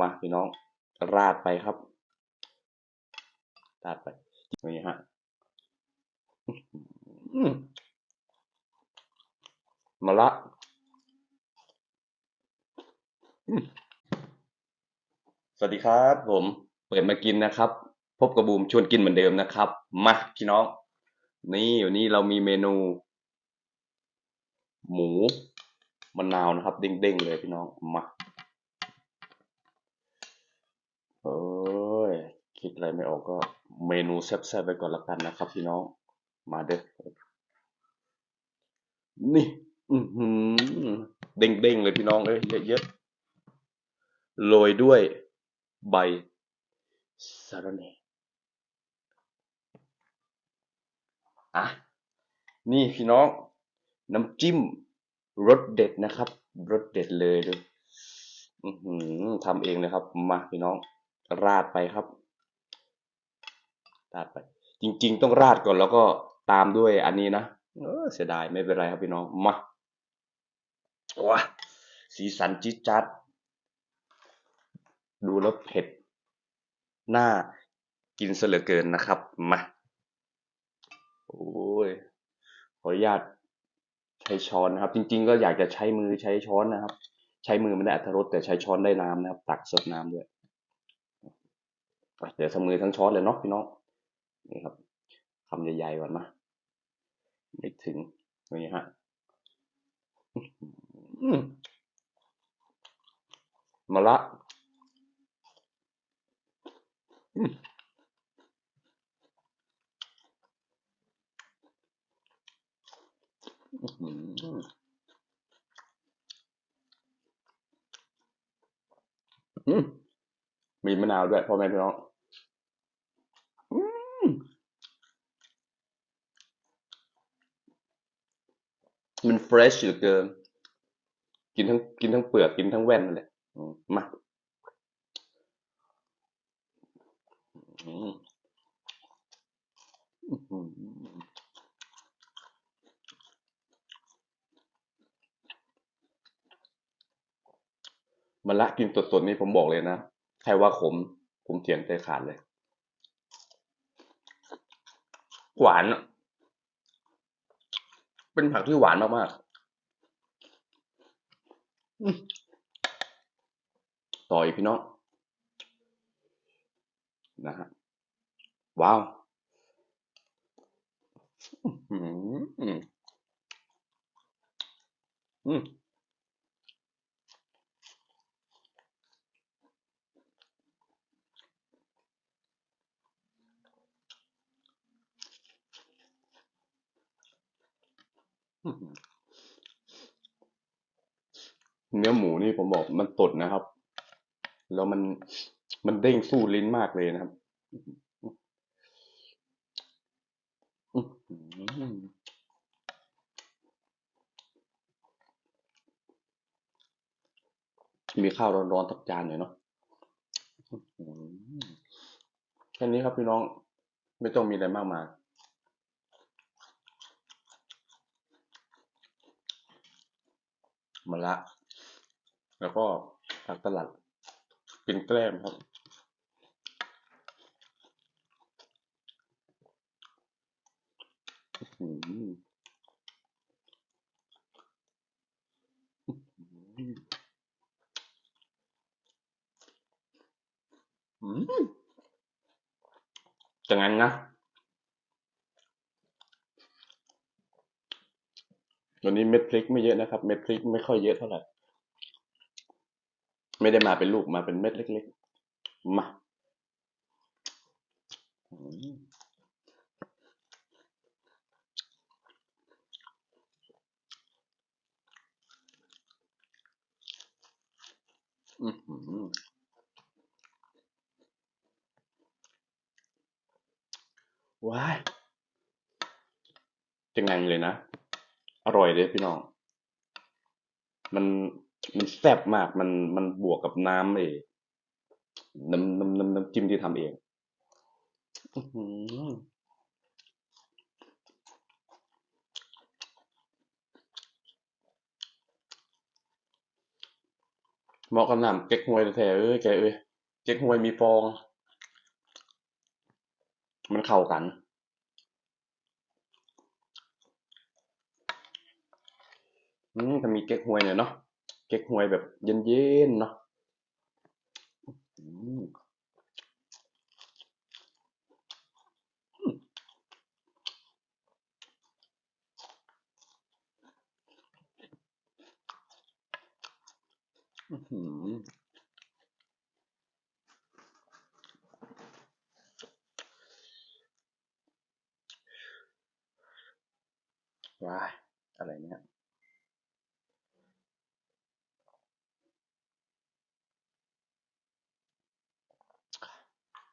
มาพี่น้อง ราดไปครับ ราดไปนี่ฮะมาละสวัสดีครับผมเปิดมากินนะครับ พบกับบูมชวนกินเหมือนเดิมนะครับ มาพี่น้อง นี่วันนี้เรามีเมนู หมูมะนาวนะครับ เด้งๆเลยพี่น้อง มาเอ้ย คิดอะไรไม่ออกก็เมนูแซ่บๆไปก่อนละกันนะครับ พี่น้อง มาเด้อ นี่ อือหือ เด้งๆเลยพี่น้องเอ้ยเยอะๆ โรยด้วยใบสะระแหน่อะ นี่พี่น้อง น้ำจิ้มรสเด็ดนะครับ รสเด็ดเลยดูอือหือทำเองเลยครับ มาพี่น้อง ราดไปครับ ราดไป จริง ๆ ต้องราดก่อนแล้วก็ตามด้วยอันนี้นะเออเสียดายไม่เป็นไรครับพี่น้องมาว้าสีสันจิ๊ดจัดดูแล้วเผ็ดหน่ากินเสลือเกินนะครับมาโอ้ยขออนุญาตใช้ช้อนนะครับ จริง ๆ ก็อยากจะใช้มือใช้ช้อนนะครับ ใช้มือไม่ได้อัตรสแต่ใช้ช้อนได้น้ำนะครับ ตักสดน้ำด้วยเดี๋ยวทำมือทั้งช้อนเลยเนาะพี่น้อง นี่ครับคำใหญ่ๆก่อนนะไม่ถึงนี่ฮะมาละมีมะนาวด้วยพ่อแม่พี่น้องอืม เฟรชเหลือเกินกินทั้งกินทั้งเปลือกกินทั้งแว่นนั่นแหละมามอื้อหือมะละกินสดๆนี่ผมบอกเลยนะใครว่าขมผมเถียงใจขาดเลย หวาน เป็นผักที่หวานมากๆ ต่อยพี่น้องนะฮะว้าวอืมอืมอืมอืม เนื้อหมูนี่ผมบอกมันสดนะครับ แล้วมันมันเด้งสู้ลิ้นมากเลยนะครับมีข้าวร้อนๆสักจานหน่อยเนาะแค่นี้ครับพี่น้อง ไม่ต้องมีอะไรมากมายมะละ แล้วก็ผักสลัดกินแกล้มครับ อืมอืมจะงั้นนะวันนี้เม็ดพริกไม่เยอะนะครับ เม็ดพริกไม่ค่อยเยอะเท่าไหร่ ไม่ได้มาเป็นลูกมาเป็นเม็ดเล็กๆ มาอืมอื้อหือว้ายจะไงเลยนะ อร่อยเลยพี่น้อง มัน มันแซ่บมากมันมันบวกกับน้ำเองน้ำน้ำน้ำน้ำจิ้มที่ทำเองอื้อหือเหมาะกับน้ำเก๊กฮวยแท้เอ้ยแกเอ้ยเก๊กฮวยมีฟอง มันเข้ากันอืมถ้ามีเก๊กฮวยเนี่ยเนาะ เก๊กฮวยแบบเย็นๆเนาะอืมอื้อหือว้ายอะไรเนี่ย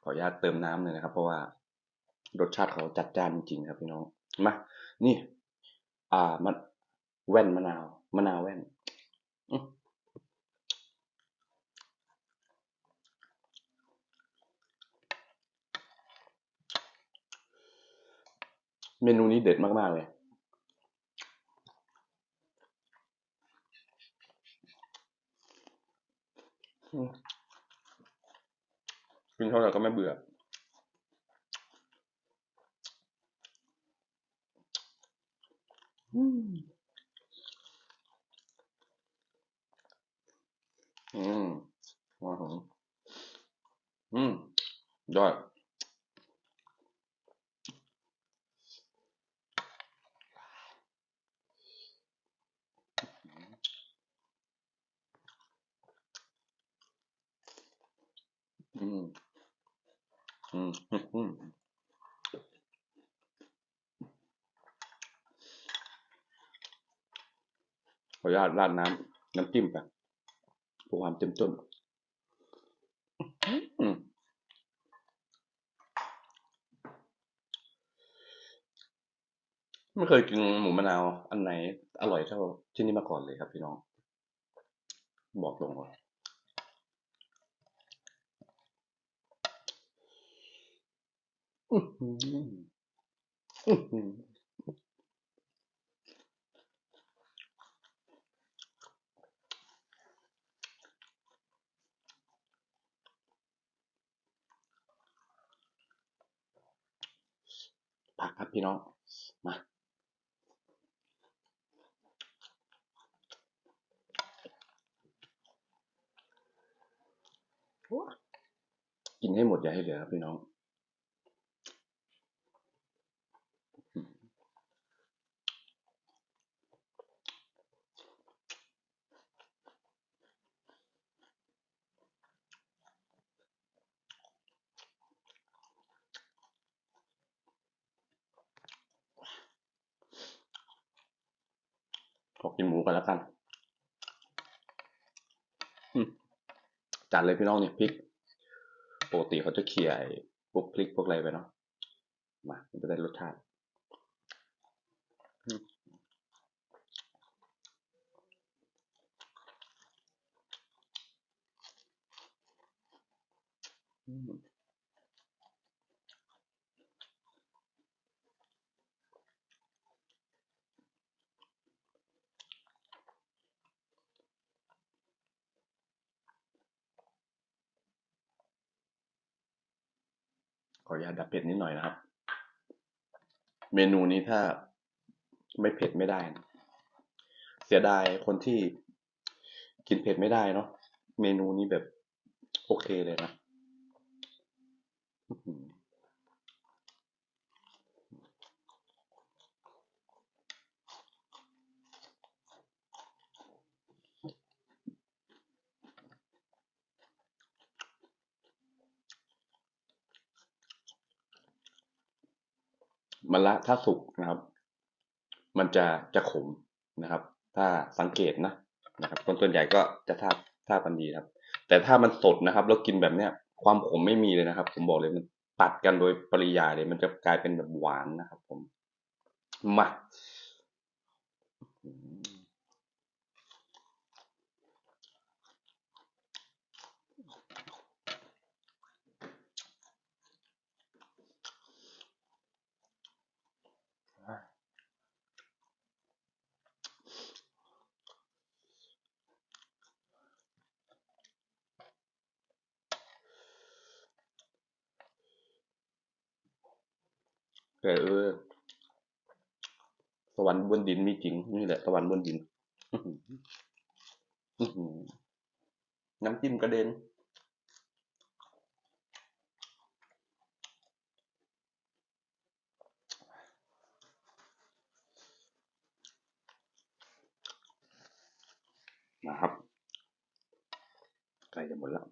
ขออนุญาตเติมน้ำเลยนะครับ เพราะว่ารสชาติเขาจัดจ้านจริงครับพี่น้องมานี่ อ่ามันแว่นมะนาวมะนาวแว่นเมนูนี้เด็ดมาก ๆ เลย อืม กินเท่าไหร่ก็ไม่เบื่อ อืมอืมว้าวอืมยอด อืม อืมอืมอืม ขออนุญาตราดน้ำน้ำจิ้มไปเพื่อความเต็มต้นไม่เคยกินหมูมะนาวอันไหนอร่อยเท่าที่นี่มาก่อนเลยครับพี่น้อง บอกตรงว่อื้อหืออื้อหื ผักครับพี่น้อง มากินให้หมดอย่าให้เหลือครับพี่น้อง ขอ กินหมูกันแล้วกันจัดเลยพี่น้องเนี่ยพริกปกติเขาจะเขี่ยพวกพริกพวกอะไรไปเนาะมามันจะได้รสชาติอืม อืมขออนุญาตดับเผ็ดนิดหน่อยนะครับ เมนูนี้ถ้าไม่เผ็ดไม่ได้ เสียดายคนที่กินเผ็ดไม่ได้เนาะ เมนูนี้แบบโอเคเลยนะ มะละถ้าสุกนะครับ มันจะจะขมนะครับ ถ้าสังเกตนะนะครับคนส่วนใหญ่ก็จะทราบทราบกันดีครับ แต่ถ้ามันสดนะครับ แล้วกินแบบเนี้ย ความขมไม่มีเลยนะครับ ผมบอกเลยมันตัดกันโดยปริยายเลย มันจะกลายเป็นแบบหวานนะครับ ผมมา แต่เออ สวรรค์บนดินมีจริง นี่แหละ สวรรค์บนดินน้ำจิ้มกระเด็นนะครับใกล้จะหมดแล้ว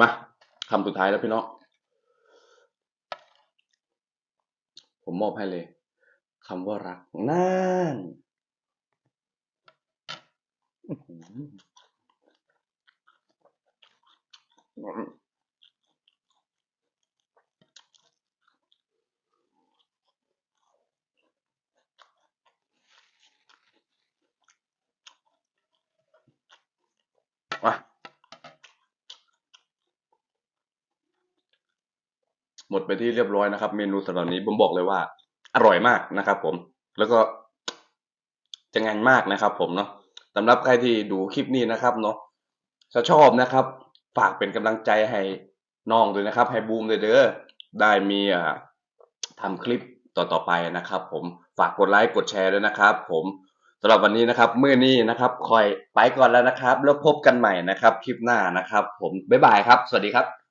มาคำสุดท้ายแล้วพี่น้องผมมอบให้เลยคำว่ารักนั่นอืมา หมดไปที่เรียบร้อยนะครับ เมนูสำหรับนี้ผมบอกเลยว่า อร่อยมากนะครับ ผม แล้วก็จะงานมากนะครับ ผมเนาะสำหรับใครที่ดูคลิปนี้นะครับเนาะถ้าชอบนะครับ ฝากเป็นกำลังใจให้น้องด้วยนะครับ ให้บูมด้วยเด้อได้มีอ่าทำคลิปต่อๆไปนะครับ ผมฝากกดไลค์กดแชร์ด้วยนะครับ ผมสำหรับวันนี้นะครับเมื่อนี้นะครับ คอยไปก่อนแล้วนะครับ แล้วพบกันใหม่นะครับ คลิปหน้านะครับ ผมบ๊ายบายครับ สวัสดีครับ